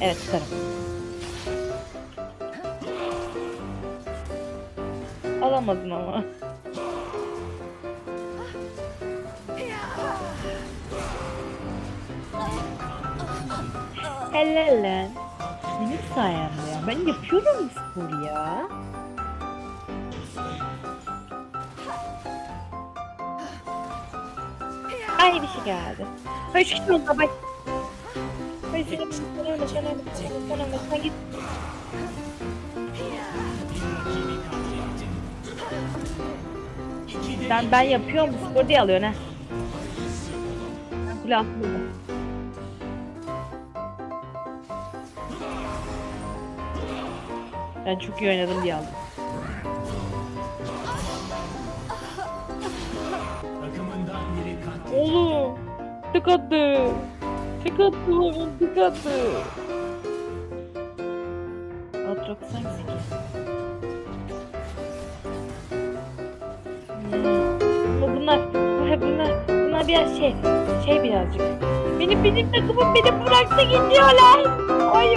Evet tutarım. Alamadın ama. Helal lan. Benim sayemde ya. Ben yapıyorum bu sporu ya. Aynı bir şey geldi. Hayır şu kişi Ben ben yapıyorum sporu diye alıyorsun ha. Ben kule altındayım. Ben çok iyi oynadım diye aldım. Oğlum. Tık. Tık attı oğlum. Tık attı. Ki? Hmm. Ama bunlar, bu- bunlar, bunlar biraz şey, şey birazcık. Benim bizim takımım beni bıraktı gidiyorlar. Ay,